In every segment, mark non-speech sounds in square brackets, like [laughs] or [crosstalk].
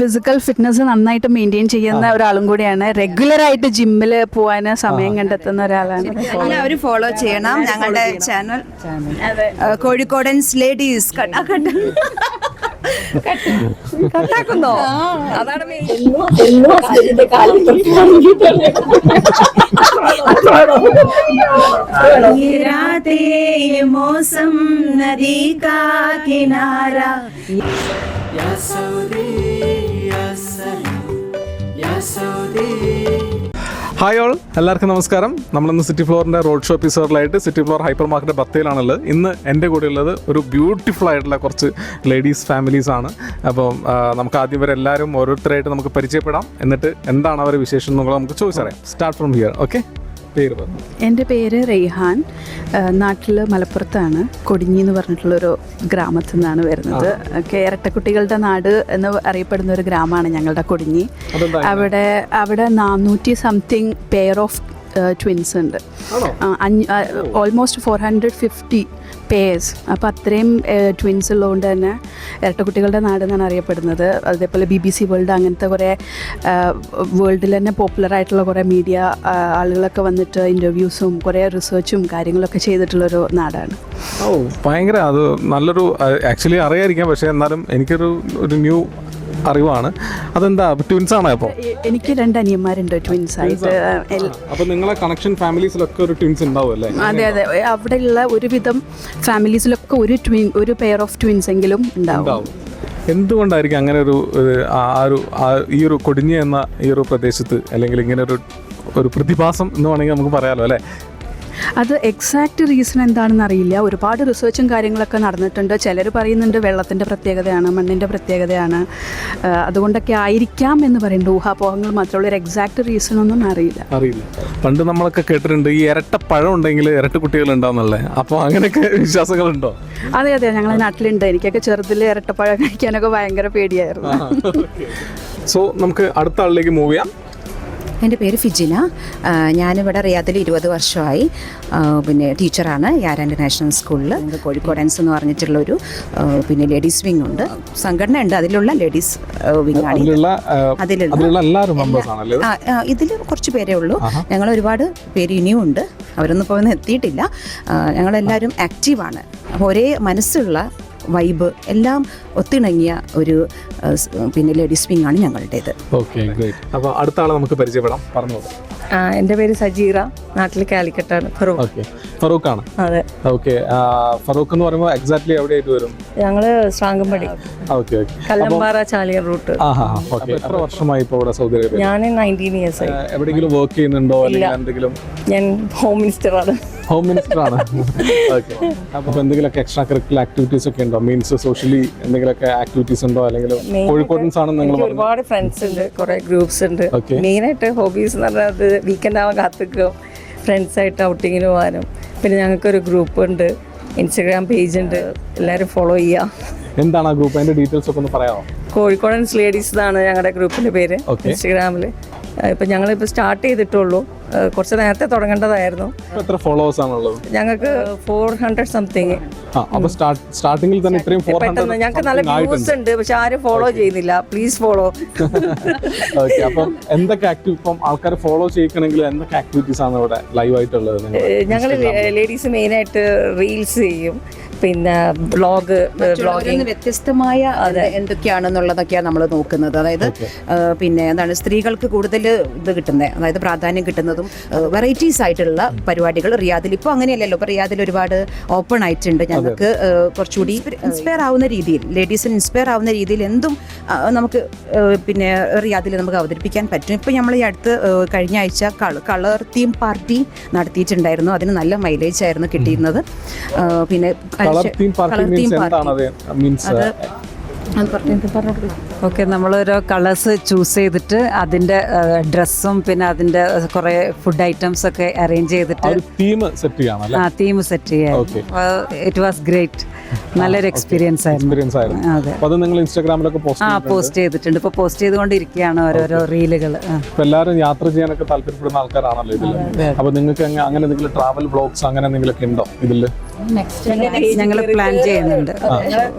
Physical fitness നന്നായിട്ട് maintain ചെയ്യുന്ന ഒരാളും കൂടിയാണ്. റെഗുലർ ആയിട്ട് ജിമ്മിൽ പോവാൻ സമയം കണ്ടെത്തുന്ന ഒരാളാണ്. അവർ ഫോളോ ചെയ്യണം. ഞങ്ങളുടെ ചാനൽ കോഴിക്കോടൻസ് ലേഡീസ് കട്ടാക്കുന്നോ? അതാണ് മോസം നദി കാ കിനാര ഹായ് ഓൾ എല്ലാവർക്കും നമസ്കാരം. നമ്മളിന്ന് സിറ്റി ഫ്ലോറിന്റെ റോഡ് ഷോ എപ്പിസോഡിലായിട്ട് സിറ്റി ഫ്ലോർ ഹൈപ്പർ മാർക്കറ്റ് ബത്തയിലാണുള്ളത് ഇന്ന് എന്റെ കൂടെ ഉള്ളത് ഒരു ബ്യൂട്ടിഫുൾ ആയിട്ടുള്ള കുറച്ച് ലേഡീസ് ഫാമിലീസ് ആണ്. അപ്പം നമുക്ക് ആദ്യം ഇവരെ എല്ലാവരും ഓരോരുത്തരായിട്ട് നമുക്ക് പരിചയപ്പെടാം. എന്നിട്ട് എന്താണ് അവരുടെ വിശേഷം എന്നുള്ളത് നമുക്ക് ചോദിച്ചറിയാം. Start from here okay? പേര് പറഞ്ഞു എന്റെ പേര് റെയ്ഹാൻ. നാട്ടിൽ മലപ്പുറത്താണ്. കൊടിഞ്ഞി എന്ന് പറഞ്ഞിട്ടുള്ളൊരു ഗ്രാമത്തിൽ നിന്നാണ് വരുന്നത്. കേരട്ടക്കുട്ടികളുടെ നാട് എന്ന് അറിയപ്പെടുന്ന ഒരു ഗ്രാമമാണ് ഞങ്ങളുടെ കൊടിഞ്ഞി. അവിടെ അവിടെ നാനൂറ്റി സംതിങ് പെയർ ഓഫ് ട്വിൻസ് ഉണ്ട്? Almost four hundred fifty pairs അപ്പോൾ അത്രയും ട്വിൻസ് ഉള്ളതുകൊണ്ട് തന്നെ ഇരട്ടക്കുട്ടികളുടെ നാട് എന്നാണ് അറിയപ്പെടുന്നത്. അതേപോലെ ബി ബി സി വേൾഡ് അങ്ങനത്തെ കുറേ വേൾഡിൽ തന്നെ പോപ്പുലർ ആയിട്ടുള്ള കുറേ മീഡിയ ആളുകളൊക്കെ വന്നിട്ട് ഇന്റർവ്യൂസും കുറേ റിസർച്ചും കാര്യങ്ങളൊക്കെ ചെയ്തിട്ടുള്ളൊരു നാടാണ്. ഓ ഭയങ്കര. അത് നല്ലൊരു ആക്ച്വലി അറിയായിരിക്കാം. പക്ഷേ എന്നാലും എനിക്കൊരു ഒരു ന്യൂ അറിവാണ്. അതെന്താ ട്വിൻസ് ആണോ അപ്പോൾ എനിക്ക് രണ്ട് അനിയന്മാരുണ്ട് ട്വിൻസ് ആയിട്ട്. അപ്പോൾ നിങ്ങളെ കണക്ഷൻ ഫാമിലീസിലൊക്കെ ഒരു ട്വിൻസ് ഉണ്ടാവുമല്ലേ അതെ അതെ. അവിടെയുള്ള ഒരുവിധം ഫാമിലീസിലൊക്കെ ഒരു ട്വിൻ ഒരു പെയർ ഓഫ് ട്വിൻസ് എങ്കിലും ഉണ്ടാവും. എന്തുകൊണ്ടായിരിക്കും അങ്ങനെ ഒരു ആ ഒരു ഈ ഒരു കൊടിഞ്ഞ എന്ന ഈ ഒരു പ്രദേശത്ത് അല്ലെങ്കിൽ ഇങ്ങനെ ഒരു ഒരു പ്രതിഭാസം എന്ന് വേണമെങ്കിൽ നമുക്ക് പറയാമല്ലോ അല്ലേ? അത് എക്സാക്റ്റ് റീസൺ എന്താണെന്ന് അറിയില്ല. ഒരുപാട് റിസർച്ചും കാര്യങ്ങളൊക്കെ നടന്നിട്ടുണ്ട്. ചിലർ പറയുന്നുണ്ട് വെള്ളത്തിന്റെ പ്രത്യേകതയാണ് മണ്ണിന്റെ പ്രത്യേകതയാണ്. അതുകൊണ്ടൊക്കെ ആയിരിക്കാം എന്ന് പറയുന്നുണ്ട്. ഊഹാപോഹങ്ങൾ മാത്രമുള്ള ഒരു എക്സാക്റ്റ് റീസൺ ഒന്നും അറിയില്ല. അറിയില്ല. പണ്ട് നമ്മളൊക്കെ കേട്ടിട്ടുണ്ട് ഈ ഇരട്ട പഴം ഉണ്ടെങ്കിൽ ഇരട്ട കുട്ടികൾ ഉണ്ടാവുന്നല്ലേ? അപ്പോൾ അങ്ങനെയൊക്കെ [laughs] വിശ്വാസങ്ങളുണ്ടോ? അതെ അതെ. ഞങ്ങളെ നാട്ടിലുണ്ട്. എനിക്കൊക്കെ ചെറുതിൽ ഇരട്ടപ്പഴം കഴിക്കാനൊക്കെ ഭയങ്കര പേടിയായിരുന്നു. സോ [laughs] നമുക്ക് അടുത്ത ആളിലേക്ക് മൂവ് ചെയ്യാം. എന്റെ പേര് ഫിജിന. ഞാനിവിടെ റിയാദിൽ ഇരുപത് വർഷമായി. പിന്നെ ടീച്ചറാണ്. യാരാൻഡ് നാഷണൽ സ്കൂളിൽ. ഞങ്ങൾക്ക് ഡാൻസ് എന്ന് പറഞ്ഞിട്ടുള്ളൊരു പിന്നെ ലേഡീസ് വിങ് ഉണ്ട്. സംഘടന ഉണ്ട്. അതിലുള്ള ലേഡീസ് വിങ് ആണ്. അതിലുള്ള? ഇതിൽ കുറച്ച് പേരേ ഉള്ളൂ. ഞങ്ങൾ ഒരുപാട് പേര് ഇനിയും ഉണ്ട്. അവരൊന്നും ഇപ്പോൾ ഒന്നും എത്തിയിട്ടില്ല. ഞങ്ങളെല്ലാവരും ആക്റ്റീവാണ് അപ്പോൾ ഒരേ മനസ്സുള്ള വൈബ് എല്ലാം ഒത്തിണങ്ങിയ ഒരു പിന്നെ ലേഡീസ് വിങ് ആണ് ഞങ്ങളുടേത്. അപ്പോൾ അടുത്ത ആളെ നമുക്ക് പരിചയപ്പെടാം. പറഞ്ഞു എന്റെ പേര് സജീറ. നാട്ടിൽ കാലിക്കട്ടാണ് ഫറൂഖ്. ഓക്കെ ഫറൂഖ് ആണ് അതെ ഓക്കെ ഫറൂഖ് എന്ന് പറയുമ്പോൾ എക്സാക്ട്ലി എവിടെയായിട്ട് വരും? ഞങ്ങൾ ശ്രാങ്കമ്പടി okay okay Kallambara Chaliya route എത്ര വർഷമായി ഇപ്പോൾ ഇവിടെ സൗദി അറേബ്യ ഞാൻ നയന്റീൻ ഇയേഴ്സ് ആയി. എവിടെയെങ്കിലും വർക്ക് ചെയ്യുന്നുണ്ടോ? അല്ലെങ്കിൽ എന്തെങ്കിലും ഞാൻ ഹോം മിനിസ്റ്ററാണ് ഹോം മിനിസ്റ്റർ ആണ്. ഓക്കെ അപ്പോൾ എന്തെങ്കിലുമൊക്കെ എക്സ്ട്രാ കരിക്കുലർ ആക്ടിവിറ്റീസ് ഒക്കെ ഉണ്ടോ? മീൻസ് സോഷ്യലി എന്തെങ്കിലുമൊക്കെ ആക്ടിവിറ്റീസ് ഉണ്ടോ? അല്ലെങ്കിൽ കോഴിക്കോട്ടൻസ് ആണെന്ന് നിങ്ങൾ ഒരുപാട് ഫ്രണ്ട്സ് ഉണ്ട്. കുറെ ഗ്രൂപ്പ്സ് ഉണ്ട്. മെയിൻ ആയിട്ട് ഹോബീസ് എന്ന് പറഞ്ഞാൽ വീക്കെൻഡ് ആവാൻ കാത്തിക്കും ഫ്രണ്ട്സായിട്ട് ഔട്ടിങ്ങിന് പോകാനും. പിന്നെ ഞങ്ങൾക്കൊരു ഗ്രൂപ്പ് ഉണ്ട്. ഇൻസ്റ്റഗ്രാം പേജ് ഉണ്ട്. എല്ലാവരും ഫോളോ ചെയ്യാം. എന്താണ് ആ ഗ്രൂപ്പ് അതിന്റെ ഡീറ്റെയിൽസ് ഒക്കെ ഒന്ന് പറയാമോ? കോഴിക്കോടൻസ് ലേഡീസ് ആണ് ഞങ്ങളുടെ ഗ്രൂപ്പിന്റെ പേര്. ഇൻസ്റ്റഗ്രാമിൽ ഇപ്പം ഞങ്ങളിപ്പോൾ സ്റ്റാർട്ട് ചെയ്തിട്ടുള്ളൂ. കുറച്ച് നേരത്തെ തുടങ്ങേണ്ടതായിരുന്നു. എത്ര ഫോളോവേഴ്സ് ആണുള്ളത്? ഞങ്ങൾക്ക് ഫോർ ഹൺഡ്രഡ് സംതിങ് ആ അപ്പോൾ സ്റ്റാർട്ട് സ്റ്റാർട്ടിങ്ങിൽ തന്നെ ഇത്രയും പെട്ടെന്ന് ഞങ്ങൾക്ക് നല്ല വ്യൂസ് ഉണ്ട് പക്ഷെ ആരും ഫോളോ ചെയ്യുന്നില്ല പ്ലീസ് ഫോളോ അപ്പം എന്തൊക്കെ ആക്ടിവ് ഇപ്പം ആൾക്കാർ ഫോളോ ചെയ്യിക്കണമെങ്കിൽ എന്തൊക്കെ ആക്ടിവിറ്റീസ് ആണ് ഇവിടെ ലൈവ് ആയിട്ടുള്ളത്? ഞങ്ങൾ ലേഡീസ് മെയിനായിട്ട് റീൽസ് ചെയ്യും. പിന്നെ ബ്ലോഗ് ബ്ലോഗിംഗ് വ്യത്യസ്തമായ എന്തൊക്കെയാണെന്നുള്ളതൊക്കെയാണ് നമ്മൾ നോക്കുന്നത്. അതായത് പിന്നെ എന്താണ് സ്ത്രീകൾക്ക് കൂടുതൽ ഇത് കിട്ടുന്നത് അതായത് പ്രാധാന്യം കിട്ടുന്നതും വെറൈറ്റീസ് ആയിട്ടുള്ള പരിപാടികൾ റിയാദിൽ. ഇപ്പോൾ അങ്ങനെയല്ലല്ലോ ഇപ്പോൾ റിയാദിൽ ഒരുപാട് ഓപ്പൺ ആയിട്ടുണ്ട്. ഞങ്ങൾക്ക് കുറച്ചുകൂടി ഇൻസ്പയർ ആവുന്ന രീതിയിൽ ലേഡീസിന് ഇൻസ്പയർ ആവുന്ന രീതിയിൽ എന്തും നമുക്ക് പിന്നെ റിയാദിൽ നമുക്ക് അവതരിപ്പിക്കാൻ പറ്റും. ഇപ്പോൾ നമ്മൾ ഈ അടുത്ത് കഴിഞ്ഞ ആഴ്ച കളർ തീം പാർട്ടി നടത്തിയിട്ടുണ്ടായിരുന്നു. അതിന് നല്ല മൈലേജ് ആയിരുന്നു കിട്ടിയിരുന്നത്. പിന്നെ colour theme party means party. എന്താണ് അത്? മീൻസ് ഓക്കെ നമ്മളൊരു കളേഴ്സ് ചൂസ് ചെയ്തിട്ട് അതിന്റെ ഡ്രസ്സും പിന്നെ അതിന്റെ കുറേ ഫുഡ് ഐറ്റംസ് ഒക്കെ അറേഞ്ച് ചെയ്തിട്ട് ഒരു തീം സെറ്റ് ചെയ്യണം ആ തീം സെറ്റ് ചെയ്യാം ഇറ്റ് വാസ് ഗ്രേറ്റ് [laughs] നല്ലൊരു എക്സ്പീരിയൻസ് ആയിരുന്നു. എക്സ്പീരിയൻസ് ആയിരുന്നു. അതെ. അപ്പോൾ അത് നിങ്ങൾ ഇൻസ്റ്റാഗ്രാമിലൊക്കെ പോസ്റ്റ് ആ പോസ്റ്റ് ചെയ്തിട്ടുണ്ട്. ഇപ്പോൾ പോസ്റ്റ് ചെയ്തുകൊണ്ടിരിക്കുകയാണ് ഓരോരോ റീലുകൾ ഇപ്പൊ എല്ലാവരും യാത്ര ചെയ്യാനൊക്കെ താല്പര്യപ്പെടുന്ന ആൾക്കാരാണല്ലോ ഇതിൽ അപ്പൊ നിങ്ങൾക്ക് അങ്ങ- അങ്ങനെ എന്തെങ്കിലും ട്രാവൽ ബ്ലോഗ്സ് അങ്ങനെ എന്തെങ്കിലുമൊക്കെ ഉണ്ടോ ഇതിൽ? ഞങ്ങൾ പ്ലാൻ ചെയ്യുന്നുണ്ട്.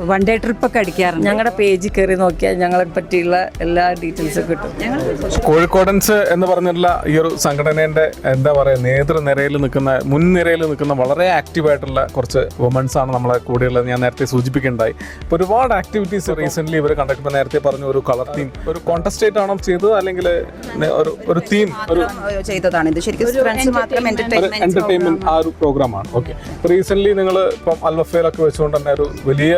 വൺ ഡേ ട്രിപ്പ് ഒക്കെ അടിക്കാറുണ്ട്. ഞങ്ങളുടെ പേജ് കയറി നോക്കിയാൽ ഞങ്ങളെ പറ്റിയുള്ള എല്ലാ ഡീറ്റെയിൽസും കിട്ടും. കോഴിക്കോടൻസ് എന്ന് പറഞ്ഞിട്ടുള്ള ഈ ഒരു സംഘടനയുടെ എന്താ പറയുക നേതൃനിരയിൽ നിൽക്കുന്ന മുൻനിരയിൽ നിൽക്കുന്ന വളരെ ആക്റ്റീവ് ആയിട്ടുള്ള കുറച്ച് വുമൻസ് ആണ് നമ്മളെ കൂടെയുള്ളത്. ഞാൻ നേരത്തെ സൂചിപ്പിക്കേണ്ടായി അപ്പോൾ ഒരുപാട് ആക്ടിവിറ്റീസ് റീസെന്റ്ലി ഇവർ കണ്ടക്ട് ഇപ്പോൾ നേരത്തെ പറഞ്ഞ ഒരു കളർ തീം ഒരു കോൺടസ്റ്റേറ്റ് ആണോ ചെയ്തത് അല്ലെങ്കിൽ ഒരു ഒരു തീം ഒരു ചെയ്തതാണ്. ഇത് ശരിക്കും ഫ്രണ്ട്സ് മാത്രം എന്റർടൈൻമെന്റ് എന്റർടൈൻമെന്റ് ആ ഒരു പ്രോഗ്രാമാണ് ഓക്കെ റീസെന്റ്ലി നിങ്ങൾ ഇപ്പം അൽവഫയിലൊക്കെ വെച്ചുകൊണ്ട് തന്നെ ഒരു വലിയ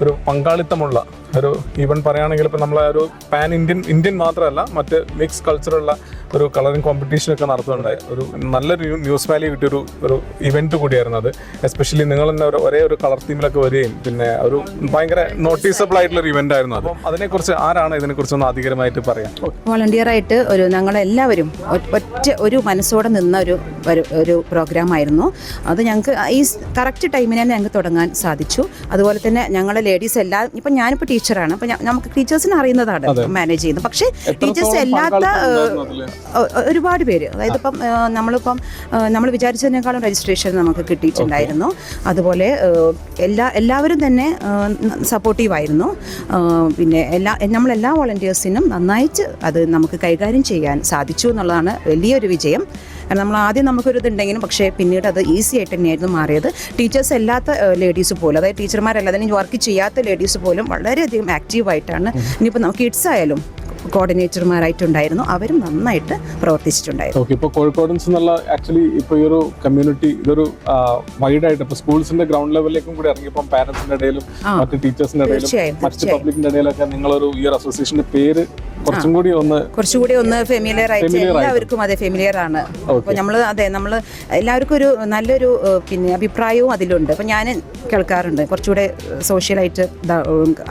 ഒരു പങ്കാളിത്തമുള്ള ഒരു ഈവൻ പറയുകയാണെങ്കിൽ ഇപ്പം നമ്മളെ ഒരു പാൻ ഇന്ത്യൻ ഇന്ത്യൻ മാത്രമല്ല മറ്റ് മിക്സ് കൾച്ചറുള്ള ഒരു കളറിംഗ് കോമ്പറ്റീഷനൊക്കെ നടത്തുന്നുണ്ടായി. ഒരു നല്ലൊരു ന്യൂസ് വാല്യൂ കിട്ടിയൊരു ഒരു ഇവന്റ് കൂടിയായിരുന്നു അത്. എസ്പെഷ്യലി നിങ്ങൾ തന്നെ ഒരു ഒരേ ഒരു കളർ തീമിലൊക്കെ വരികയും പിന്നെ ഒരു ഭയങ്കര നോട്ടീസബിൾ ആയിട്ടുള്ള ഒരു ഇവന്റ് ആയിരുന്നു അത്. അതിനെക്കുറിച്ച് ആരാണ് ഇതിനെക്കുറിച്ച് ഒന്ന് ആധികാരികമായിട്ട് പറയാം വോളണ്ടിയർ ആയിട്ട് ഒരു ഞങ്ങളെല്ലാവരും ഒ- ഒറ്റ ഒരു മനസ്സോടെ നിന്ന ഒരു ഒരു- പ്രോഗ്രാം ആയിരുന്നു. അത് ഞങ്ങൾക്ക് ഈ കറക്റ്റ് ടൈമിന് തന്നെ ഞങ്ങൾക്ക് തുടങ്ങാൻ സാധിച്ചു. അതുപോലെ തന്നെ ഞങ്ങളെ ലേഡീസ് എല്ലാ ഇപ്പം ഞാനിപ്പോൾ ടീച്ചറാണ് അപ്പം നമുക്ക് ടീച്ചേഴ്സിനെ അറിയുന്നതാണ് മാനേജ് ചെയ്യുന്നത്. പക്ഷേ ടീച്ചേഴ്സ് അല്ലാത്ത ഒരുപാട് പേര്. അതായത് ഇപ്പം നമ്മളിപ്പം നമ്മൾ വിചാരിച്ചതിനേക്കാളും രജിസ്ട്രേഷൻ നമുക്ക് കിട്ടിയിട്ടുണ്ടായിരുന്നു. അതുപോലെ എല്ലാ എല്ലാവരും തന്നെ സപ്പോർട്ടീവായിരുന്നു പിന്നെ എല്ലാ നമ്മളെല്ലാ വോളണ്ടിയേഴ്സിനും നന്നായിട്ട് അത് നമുക്ക് കൈകാര്യം ചെയ്യാൻ സാധിച്ചു എന്നുള്ളതാണ് വലിയൊരു വിജയം. കാരണം നമ്മൾ ആദ്യം നമുക്കൊരു ഇതുണ്ടെങ്കിലും പക്ഷേ പിന്നീട് അത് ഈസി ആയിട്ട് തന്നെയായിരുന്നു മാറിയത്. ടീച്ചേഴ്സ് അല്ലാത്ത ലേഡീസ് പോലും അതായത് ടീച്ചർമാരല്ലാതെ വർക്ക് ചെയ്യാത്ത ലേഡീസ് പോലും വളരെയധികം ആക്റ്റീവായിട്ടാണ് ഇനിയിപ്പോൾ നമുക്ക് കിഡ്സ് ആയാലും കോർഡിനേറ്റർമാരായിട്ടുണ്ടായിരുന്നു. അവരും നന്നായിട്ട് പ്രവർത്തിച്ചിട്ടുണ്ടായിരുന്നു. ഓക്കെ ഇപ്പോൾ കോഴിക്കോട് എന്നുള്ള ആക്ച്വലി ഇപ്പോൾ ഈ ഒരു കമ്മ്യൂണിറ്റി ഇതൊരു വൈഡ് ആയിട്ട് ഇപ്പോൾ സ്കൂൾസിന്റെ ഗ്രൗണ്ട് ലെവലിലേക്കും കൂടി ഇറങ്ങിയപ്പോൾ പാരന്റ്സിന്റെ ഇടയിലും മറ്റ് ടീച്ചേഴ്സിന്റെ ഇടയിലും മറ്റ് പബ്ലിക്കിന്റെ ഇടയിലൊക്കെ നിങ്ങളൊരു ഈ ഒരു അസോസിയേഷന്റെ പേര് കുറച്ചും കൂടി ഒന്ന് കുറച്ചുകൂടി ഒന്ന് ഫെമിലിയർ ആയിട്ട് എല്ലാവർക്കും അതെ ഫെമിലിയർ ആണ്. അപ്പോൾ നമ്മൾ അതെ നമ്മൾ എല്ലാവർക്കും ഒരു നല്ലൊരു പിന്നെ അഭിപ്രായവും അതിലുണ്ട്. അപ്പോൾ ഞാൻ കേൾക്കാറുണ്ട്. കുറച്ചുകൂടെ സോഷ്യലായിട്ട്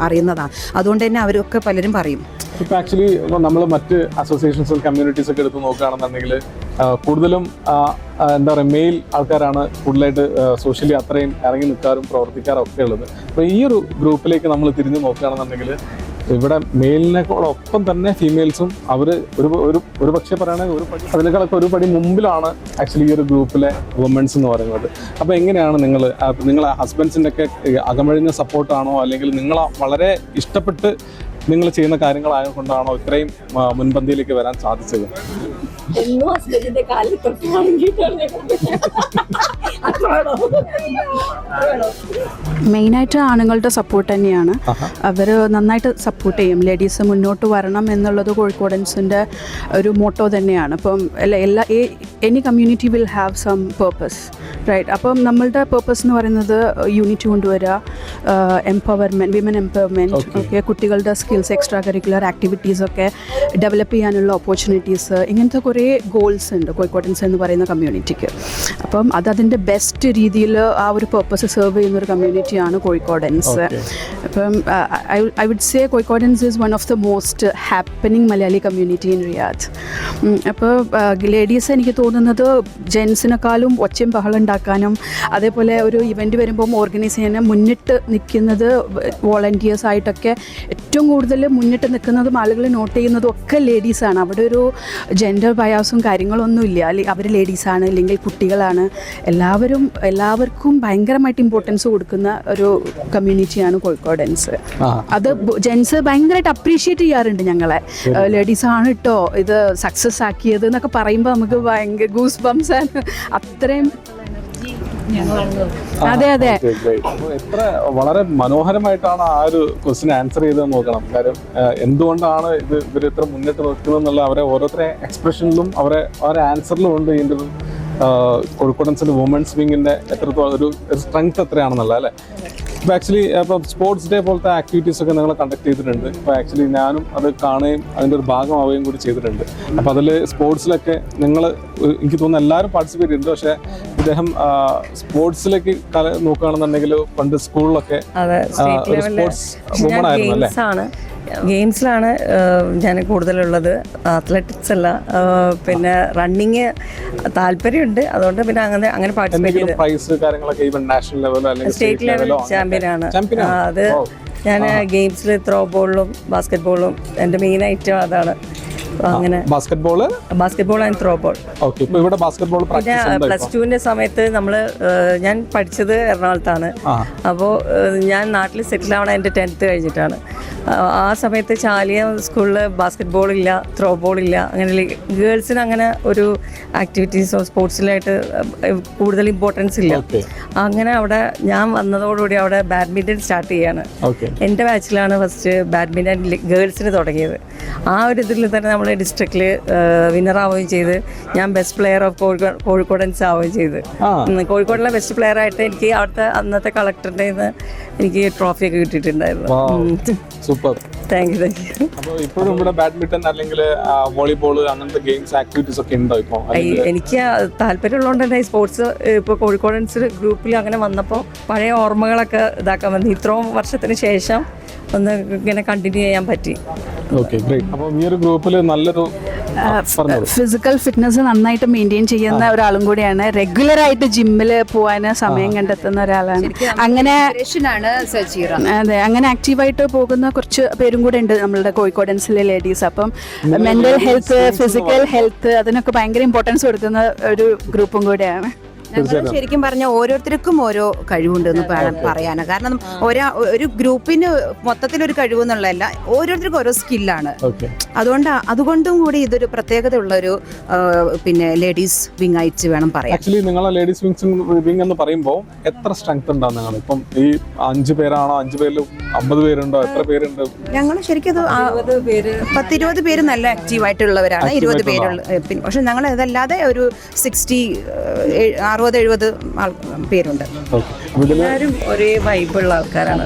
അറിയുന്നതാണ് അതുകൊണ്ട് തന്നെ അവരൊക്കെ പലരും പറയും. ഇപ്പൊ ആക്ച്വലി നമ്മൾ മറ്റ് അസോസിയേഷൻസും കമ്മ്യൂണിറ്റീസ് ഒക്കെ എടുത്ത് നോക്കുകയാണെന്നുണ്ടെങ്കിൽ കൂടുതലും എന്താ പറയുക മെയിൽ ആൾക്കാരാണ് കൂടുതലായിട്ട് സോഷ്യലി അത്രയും ഇറങ്ങി നിൽക്കാറും പ്രവർത്തിക്കാറും ഒക്കെ ഉള്ളത്. അപ്പോൾ ഈ ഒരു ഗ്രൂപ്പിലേക്ക് നമ്മൾ തിരിഞ്ഞു നോക്കുകയാണെന്നുണ്ടെങ്കിൽ ഇവിടെ മെയിലിനോടൊപ്പം തന്നെ ഫീമെയിൽസും അവർ ഒരു ഒരു ഒരു പക്ഷേ പറയുകയാണെങ്കിൽ ഒരു പടി അതിനേക്കാളൊക്കെ ഒരു പടി മുമ്പിലാണ് ആക്ച്വലി ഈ ഒരു ഗ്രൂപ്പിലെ വുമൻസ് എന്ന് പറയുന്നത്. അപ്പോൾ എങ്ങനെയാണ് നിങ്ങൾ നിങ്ങളെ ഹസ്ബൻഡ്സിന്റെ ഒക്കെ അകമഴിഞ്ഞ സപ്പോർട്ടാണോ അല്ലെങ്കിൽ നിങ്ങൾ വളരെ ഇഷ്ടപ്പെട്ട് നിങ്ങൾ ചെയ്യുന്ന കാര്യങ്ങളായതുകൊണ്ടാണോ ഇത്രയും മുൻപന്തിയിലേക്ക് വരാൻ സാധിച്ചത്? എന്നും ഹസ്ബൻഡിന്റെ കാലിൽ തൊട്ട് വാങ്ങിയിട്ടാണ് മെയിനായിട്ട് ആണുങ്ങളുടെ സപ്പോർട്ട് തന്നെയാണ്. അവർ നന്നായിട്ട് സപ്പോർട്ട് ചെയ്യും. ലേഡീസ് മുന്നോട്ട് വരണം എന്നുള്ളത് കോഴിക്കോടൻസിന്റെ ഒരു മോട്ടോ തന്നെയാണ്. അപ്പം എല്ലാ എല്ലാ any community will have some purpose right അപ്പം നമ്മളുടെ പേർപ്പസ് എന്ന് പറയുന്നത് യൂണിറ്റ് കൊണ്ടുവരിക എംപവർമെന്റ് വിമൻ എംപവർമെന്റ് ഓക്കെ കുട്ടികളുടെ സ്കിൽസ് എക്സ്ട്രാ കരിക്കുലർ ആക്ടിവിറ്റീസ് ഒക്കെ ഡെവലപ്പ് ചെയ്യാനുള്ള ഓപ്പർച്യൂണിറ്റീസ് ഇങ്ങനത്തെ കുറേ ഗോൾസ് ഉണ്ട് കോഴിക്കോട്ടൻസ് എന്ന് പറയുന്ന കമ്മ്യൂണിറ്റിക്ക് അപ്പം അത് അതിന്റെ ബെസ്റ്റ് രീതിയിൽ ആ ഒരു പേർപ്പസ് സെർവ് ചെയ്യുന്ന ഒരു കമ്മ്യൂണിറ്റിയാണ് കോഴിക്കോടൻസ്. അപ്പം I would say Kozhikodans is one of the most happening Malayali community in Riyadh അപ്പോൾ ലേഡീസ് എനിക്ക് തോന്നുന്നത് ജെൻസിനെക്കാളും ഒച്ചയും ബഹളം ഉണ്ടാക്കാനും അതേപോലെ ഒരു ഇവന്റ് വരുമ്പോൾ ഓർഗനൈസ് ചെയ്യാനും മുന്നിട്ട് നിൽക്കുന്നത് വോളണ്ടിയേഴ്സ് ആയിട്ടൊക്കെ ഏറ്റവും കൂടുതൽ മുന്നിട്ട് നിൽക്കുന്നതും ആളുകൾ നോട്ട് ചെയ്യുന്നതും ഒക്കെ ലേഡീസാണ് അവിടെ ഒരു ജെൻഡർ ബയാസും കാര്യങ്ങളൊന്നും ഇല്ല. അല്ലെങ്കിൽ അവർ ലേഡീസാണ് അല്ലെങ്കിൽ കുട്ടികളാണ്. എല്ലാവരും എല്ലാവർക്കും ഭയങ്കരമായിട്ട് ഇമ്പോർട്ടൻസ് കൊടുക്കുന്ന ഒരു കമ്മ്യൂണിറ്റിയാണ് കോഴിക്കോടൻസ് അത് ജെൻസ് ഭയങ്കരമായിട്ട് അപ്രീഷിയേറ്റ് ചെയ്യാറുണ്ട് ഞങ്ങളെ. ലേഡീസാണ് കേട്ടോ ഇത് സക്സസ് ആക്കിയത് എന്നൊക്കെ പറയുമ്പോൾ നമുക്ക് ഭയങ്കര ഗൂസ് ബംസ് ആണ്. അത്രയും അതെ അതെ. എത്ര വളരെ മനോഹരമായിട്ടാണ് ആ ഒരു ക്വസ്റ്റിന് ആൻസർ ചെയ്ത് നോക്കണം. കാര്യം എന്തുകൊണ്ടാണ് ഇത് ഇവർ ഇത്ര മുന്നിട്ട് നിൽക്കുന്നത് എന്നുള്ള അവരെ ഓരോരുത്തരെ എക്സ്പ്രഷനിലും അവരെ അവരെ ആൻസറിലും ഉണ്ട് ഇതിന്റെ ഒരു കോഴിക്കോടൻസിന്റെ വുമൻസ് വിങ്ങിന്റെ എത്രത്തോളം ഒരു സ്ട്രെങ്ത് എത്രയാണെന്നുള്ള അല്ലേ? ഇപ്പോൾ ആക്ച്വലി അപ്പം സ്പോർട്സ് ഡേ പോലത്തെ ആക്ടിവിറ്റീസ് ഒക്കെ നിങ്ങൾ കണ്ടക്ട് ചെയ്തിട്ടുണ്ട്. ഇപ്പോൾ ആക്ച്വലി ഞാനും അത് കാണുകയും അതിന്റെ ഒരു ഭാഗമാവുകയും കൂടി ചെയ്തിട്ടുണ്ട്. അപ്പോൾ അതിൽ സ്പോർട്സിലൊക്കെ നിങ്ങൾ എനിക്ക് തോന്നുന്നു എല്ലാവരും പാർട്ടിസിപ്പേറ്റ് ചെയ്തിട്ടുണ്ട്. പക്ഷേ ഇദ്ദേഹം സ്പോർട്സിലേക്ക് കല നോക്കുകയാണെന്നുണ്ടെങ്കിൽ പണ്ട് സ്കൂളിലൊക്കെ സ്പോർട്സ് വുമൺ ആയിരുന്നു അല്ലേ? ഗെയിംസിലാണ് ഞാൻ കൂടുതലുള്ളത്. അത്ലറ്റിക്സ് അല്ല. പിന്നെ റണ്ണിങ് താല്പര്യമുണ്ട്. അതുകൊണ്ട് പിന്നെ അങ്ങനെ അങ്ങനെ പാർട്ടിസിപ്പേറ്റ് പ്രൈസ് കാര്യങ്ങളൊക്കെ ഈവൻ ലെവലോ അല്ലെങ്കിൽ സ്റ്റേറ്റ് ലെവൽ ചാമ്പ്യൻ ആണ്. അത് ഞാൻ ഗെയിംസിൽ ത്രോ ബോളിലും ബാസ്കറ്റ് ബോളിലും എന്റെ മെയിൻ ഐറ്റം അതാണ്. അങ്ങനെ. Basketball basketball and throwball. Okay ഇപ്പൊ ഇവിടെ ബാസ്കറ്റ് ബോൾ പിന്നെ പ്രാക്ടീസ് ഉണ്ടോ പ്ലസ് ടുവിന്റെ സമയത്ത് നമ്മൾ ഞാൻ പഠിച്ചത് എറണാകുളത്താണ്. അപ്പോ അപ്പോൾ ഞാൻ നാട്ടിൽ സെറ്റിൽ ആവണ എന്റെ ടെൻത്ത് കഴിഞ്ഞിട്ടാണ്. ആ, സമയത്ത് ചാലിയ സ്കൂളിൽ ബാസ്കറ്റ് ബോൾ ഇല്ല ത്രോ ബോൾ ഇല്ല അങ്ങനെ ഗേൾസിന് അങ്ങനെ ഒരു ആക്ടിവിറ്റീസോ സ്പോർട്സിലായിട്ട് കൂടുതൽ ഇമ്പോർട്ടൻസ് ഇല്ല. അങ്ങനെ അവിടെ ഞാൻ വന്നതോടുകൂടി അവിടെ ബാഡ്മിന്റൺ സ്റ്റാർട്ട് ചെയ്യാണ്. എന്റെ ബാച്ചിലാണ് ഫസ്റ്റ് ബാഡ്മിന്റൺ ഗേൾസിന് തുടങ്ങിയത്. ആ ഒരു ഇതിൽ തന്നെ നമ്മൾ ഡിസ്ട്രിക്റ്റിൽ വിന്നറാവുകയും ചെയ്ത്. ഞാൻ best player of Kozhikode Kozhikodans ആവുകയും ചെയ്ത്. കോഴിക്കോടിലെ ബെസ്റ്റ് പ്ലെയർ ആയിട്ട് എനിക്ക് അവിടുത്തെ അന്നത്തെ കളക്ടറിന്റെ നിന്ന് എനിക്ക് ട്രോഫിയൊക്കെ കിട്ടിയിട്ടുണ്ടായിരുന്നു. Super. Thank you thank you ഇപ്പോഴും ഇവിടെ ബാഡ്മിന്റൺ അല്ലെങ്കിൽ വോളിബോൾ അങ്ങനത്തെ ഗെയിംസ് ആക്ടിവിറ്റീസ് ഒക്കെ ഉണ്ടോ ഇപ്പോൾ എനിക്ക് താല്പര്യമുള്ളതുകൊണ്ട് തന്നെ സ്പോർട്സ് ഇപ്പോൾ കോഴിക്കോടൻസ് ഗ്രൂപ്പിൽ അങ്ങനെ വന്നപ്പോൾ പഴയ ഓർമ്മകളൊക്കെ ഇതാക്കാൻ വന്നു. ഇത്രയും വർഷത്തിന് ശേഷം ഒന്ന് ഇങ്ങനെ കണ്ടിന്യൂ ചെയ്യാൻ പറ്റി. ഓക്കെ ഗ്രേറ്റ് അപ്പോൾ ഈ ഒരു ഗ്രൂപ്പിൽ നല്ലൊരു ആ, പറഞ്ഞോളൂ. ഫിസിക്കൽ ഫിറ്റ്നസ് നന്നായിട്ട് മെയിന്റെയിൻ ചെയ്യുന്ന ഒരാളും കൂടിയാണ്. റെഗുലർ ആയിട്ട് ജിമ്മിൽ പോകാൻ സമയം കണ്ടെത്തുന്ന ഒരാളാണ്. അങ്ങനെ അതെ അങ്ങനെ ആക്റ്റീവായിട്ട് പോകുന്ന കുറച്ച് പേരും കൂടെ ഉണ്ട് നമ്മളുടെ കോഴിക്കോടൻസിലെ ലേഡീസ് അപ്പം മെന്റൽ ഹെൽത്ത് ഫിസിക്കൽ ഹെൽത്ത് അതിനൊക്കെ ഭയങ്കര ഇമ്പോർട്ടൻസ് കൊടുക്കുന്ന ഒരു ഗ്രൂപ്പും കൂടെയാണ്. ഞങ്ങൾ ശരിക്കും പറഞ്ഞ ഓരോരുത്തർക്കും ഓരോ കഴിവുണ്ട് എന്ന് പറയാനാണ് കാരണം ഒരാ ഒരു ഗ്രൂപ്പിന് മൊത്തത്തിലൊരു കഴിവ് എന്നുള്ളതല്ല ഓരോരുത്തർക്കും ഓരോ സ്കില്ലാണ്. ഓക്കെ. അതുകൊണ്ട് അതുകൊണ്ടും കൂടി ഇതൊരു പ്രത്യേകത ഉള്ള ഒരു പിന്നെ ലേഡീസ് വിങ് ആയിട്ട് വേണം പറയാം ആക്ച്വലി നിങ്ങളെ ലേഡീസ് വിങ്സ് വിങ് എന്ന് പറയുമ്പോൾ എത്ര സ്ട്രെങ്ത് ഉണ്ടാവും നിങ്ങൾ ഇപ്പം ഈ അഞ്ച് പേരാണോ അഞ്ച് പേരിൽ അമ്പത് പേരുണ്ടോ എത്ര പേരുണ്ട്? ഞങ്ങൾ ശരിക്കും അത് പത്തിരുപത് പേര്. നല്ല ആക്റ്റീവ് ആയിട്ടുള്ളവരാണ് ഇരുപത് പേരുള്ള പിന്നെ പക്ഷെ ഞങ്ങൾ ഇതല്ലാതെ ഒരു സിക്സ്റ്റി അറുപത് എഴുപത് പേരുണ്ട്. എല്ലാവരും ഒരേ വൈബുള്ള ആൾക്കാരാണ്.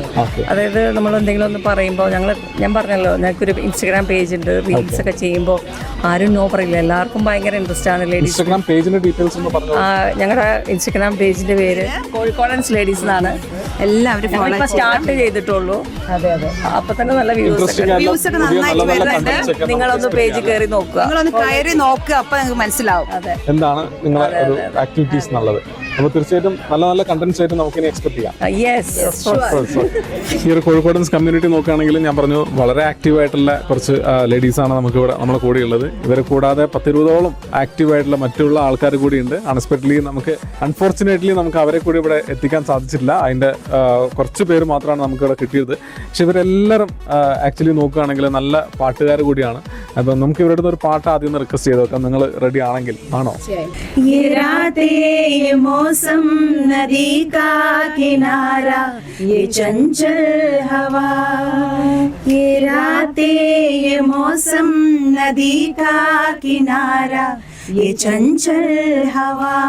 അതായത് നമ്മൾ എന്തെങ്കിലും ഒന്ന് പറയുമ്പോൾ ഞങ്ങൾ ഞാൻ പറഞ്ഞല്ലോ ഞങ്ങൾക്കൊരു ഇൻസ്റ്റഗ്രാം പേജ് ഉണ്ട് റീൽസ് ഒക്കെ ചെയ്യുമ്പോൾ ആരും നോ പറയില്ല. എല്ലാവർക്കും ഭയങ്കര ഇൻട്രസ്റ്റ് ആണ് ലേഡീസ് പേജിന്റെ ഡീറ്റെയിൽസ് ഒന്ന് പറഞ്ഞു? ഞങ്ങളുടെ ഇൻസ്റ്റഗ്രാം പേജിന്റെ പേര് കോഴിക്കോടൻസ് ലേഡീസ് എന്നാണ്. എല്ലാവരും സ്റ്റാർട്ട് ചെയ്തിട്ടുള്ളൂ. അതെ അതെ. അപ്പൊ തന്നെ നല്ല വ്യൂസ് വ്യൂസ് ഒക്കെ നന്നായിട്ട് വരുന്നുണ്ട്. നിങ്ങളൊന്ന് പേജ് കയറി നോക്കുക. നിങ്ങളൊന്ന് കയറി നോക്കുക അപ്പൊ നിങ്ങൾക്ക് മനസ്സിലാവും. എന്താണ് നിങ്ങളുടെ ആക്ടിവിറ്റീസ് എന്നുള്ളത്. അപ്പോൾ തീർച്ചയായിട്ടും നല്ല നല്ല കണ്ടന്റ്സ് ആയിട്ട് നമുക്ക് ഇനി എക്സ്പെക്ട് ചെയ്യാം യെസ് ഈ ഒരു കോഴിക്കോടൻസ് കമ്മ്യൂണിറ്റി നോക്കുകയാണെങ്കിൽ ഞാൻ പറഞ്ഞു വളരെ ആക്റ്റീവ് ആയിട്ടുള്ള കുറച്ച് ആണ് നമുക്ക് ഇവിടെ നമ്മളെ കൂടെയുള്ളത് ഇവരെ കൂടാതെ പത്തിരുപതോളം ആക്റ്റീവ് ആയിട്ടുള്ള മറ്റുള്ള ആൾക്കാർ കൂടിയുണ്ട് അൺഎക്സ്പെക്ട്ലി നമുക്ക് അൺഫോർച്ചുനേറ്റ്ലി നമുക്ക് അവരെ കൂടി ഇവിടെ എത്തിക്കാൻ സാധിച്ചില്ല അതിന്റെ കുറച്ച് പേര് മാത്രമാണ് നമുക്ക് ഇവിടെ കിട്ടിയത്. പക്ഷെ ഇവരെല്ലാവരും ആക്ച്വലി നോക്കുകയാണെങ്കിൽ നല്ല പാട്ടുകാർ കൂടിയാണ്. അപ്പം നമുക്ക് ഇവരുടെ ഒരു പാട്ട് ആദ്യം ഒന്ന് റിക്വസ്റ്റ് ചെയ്ത് നോക്കാം നിങ്ങൾ റെഡി ആണെങ്കിൽ. ആണോ? मौसम नदी का किनारा, ये चंचल हवा। ये रातें, ये मौसम नदी का किनारा, ये चंचल हवा।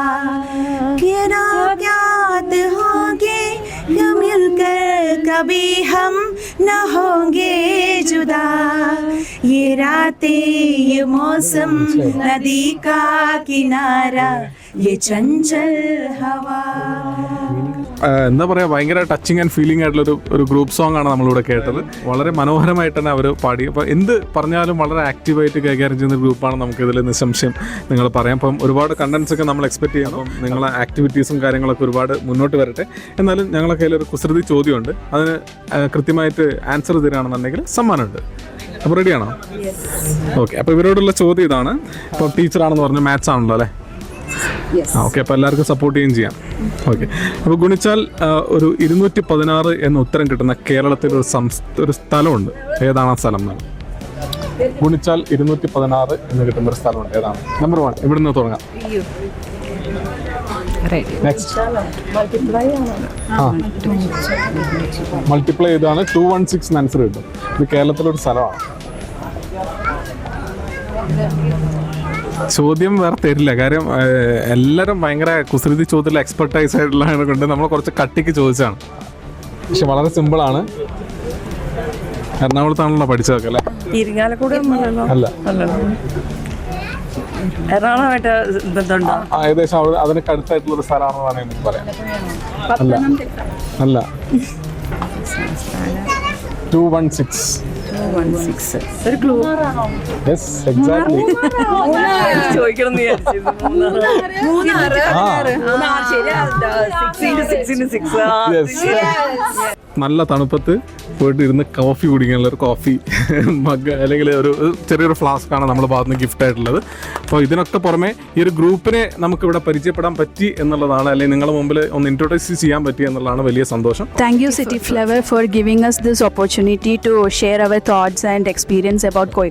किरा रात होंगे न मिलकर कभी हम न होंगे जुदा। ये रातें, ये मौसम, नदी का किनारा, ये चंचल हवा। എന്താ പറയുക ഭയങ്കര ടച്ചിങ് ആൻഡ് ഫീലിംഗ് ആയിട്ടുള്ള ഒരു ഗ്രൂപ്പ് സോങ് ആണ് നമ്മളിവിടെ കേട്ടത്. വളരെ മനോഹരമായിട്ട് തന്നെ അവർ പാടി. അപ്പോൾ എന്ത് പറഞ്ഞാലും വളരെ ആക്റ്റീവായിട്ട് കൈകാര്യം ചെയ്യുന്ന ഗ്രൂപ്പാണ് നമുക്കിതിൽ നിസ്സംശയം നിങ്ങൾ പറയാം. അപ്പം ഒരുപാട് കണ്ടൻസ് ഒക്കെ നമ്മൾ എക്സ്പെക്ട് ചെയ്യണം അപ്പം നിങ്ങളെ ആക്ടിവിറ്റീസും കാര്യങ്ങളൊക്കെ ഒരുപാട് മുന്നോട്ട് വരട്ടെ. എന്നാലും ഞങ്ങളെ കയ്യിൽ ഒരു കുസൃതി ചോദ്യമുണ്ട്. അതിന് കൃത്യമായിട്ട് ആൻസർ തരികയാണെന്നുണ്ടെങ്കിൽ സമ്മാനമുണ്ട്. അപ്പോൾ റെഡിയാണോ ഓക്കെ അപ്പോൾ ഇവരോടുള്ള ചോദ്യം ഇതാണ്. ഇപ്പോൾ ടീച്ചറാണെന്ന് പറഞ്ഞു മാത്സ് ആണല്ലോ അല്ലേ? ഓക്കെ അപ്പോൾ എല്ലാവർക്കും സപ്പോർട്ട് ചെയ്യുകയും ചെയ്യാം. ഓക്കെ അപ്പോൾ ഗുണിച്ചാൽ ഒരു ഇരുന്നൂറ്റി പതിനാറ് എന്ന ഉത്തരം കിട്ടുന്ന കേരളത്തിൽ ഒരു സംസ്ഥ ഒരു സ്ഥലമുണ്ട്. ഏതാണ് ആ സ്ഥലം എന്നാണ് ഗുണിച്ചാൽ ഇരുന്നൂറ്റി പതിനാറ് എന്ന് കിട്ടുന്ന ഒരു സ്ഥലമുണ്ട്. ഏതാണ്? നമ്പർ വൺ ഇവിടെ നിന്ന് തുടങ്ങാം മൾട്ടിപ്ലൈ ചെയ്താണ് ടു വൺ സിക്സ് ആൻസർ കിട്ടും. ഇത് കേരളത്തിലൊരു സ്ഥലമാണ്. ചോദ്യം വേറെ തരില്ല. കാര്യം എല്ലാവരും ഭയങ്കര കുസൃതി ചോദ്യത്തിൽ എക്സ്പെർട്ടൈസ് ആയിട്ടുള്ളതാണ് കൊണ്ട് നമ്മൾ കുറച്ച് കട്ടിക്ക് ചോദിച്ചാണ്. പക്ഷെ വളരെ സിമ്പിളാണ് എറണാകുളത്താണല്ലോ പഠിച്ചതൊക്കെ അല്ലേ? ഇരിങ്ങാലക്കൂടെ അല്ല. എറണാകുളമായിട്ട് ബന്ധമുണ്ടോ ഏകദേശം അവിടെ അതിനൊക്കെ അടുത്തായിട്ടുള്ള ഒരു സ്ഥലമാണെന്ന് വേണമെങ്കിൽ പറയാം. അല്ല. അല്ല. [laughs] Two one six. One six ഒരു ക്ലൂ യെസ് എക്സാക്ട്ലി ചോദിക്കണം. മൂന്നാറ്. മൂന്നാറ്, ശരിയാ. Six into നല്ല തണുപ്പത്ത് പോയിട്ട് ഇരുന്ന് കോഫി കുടിക്കാനുള്ള ഒരു കോഫി മഗ് അല്ലെങ്കിൽ ഒരു ചെറിയൊരു ഫ്ലാസ്ക് ആണ് നമ്മുടെ ഭാഗത്ത് നിന്ന് ഗിഫ്റ്റ് ആയിട്ടുള്ളത് അപ്പോൾ ഇതിനൊക്കെ പുറമെ ഈ ഒരു ഗ്രൂപ്പിനെ നമുക്ക് ഇവിടെ പരിചയപ്പെടാൻ പറ്റി എന്നുള്ളതാണ് അല്ലെങ്കിൽ നിങ്ങളുടെ മുമ്പിൽ ഒന്ന് ഇൻട്രൊഡ്യൂസ് ചെയ്യാൻ പറ്റി എന്നുള്ളതാണ് വലിയ സന്തോഷം Thank you, city flower for giving us this opportunity to share our thoughts and experience about Koi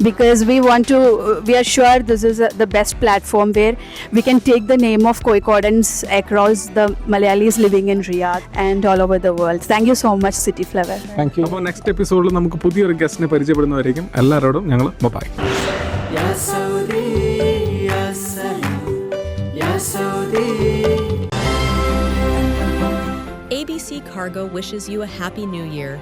because we want to, we are sure this is uh, the best platform where we can take the name of Koi across the Malayalis living in Riyadh and all over the world. Thank you so much, City Flower. Thank you അപ്പോൾ next എപ്പിസോഡിൽ നമുക്ക് പുതിയൊരു ഗസ്റ്റിനെ പരിചയപ്പെടുന്നവരായിരിക്കും എല്ലാവരോടും ഞങ്ങൾ bye يا سودي يا سلام يا سودي ABC Cargo wishes you a happy new year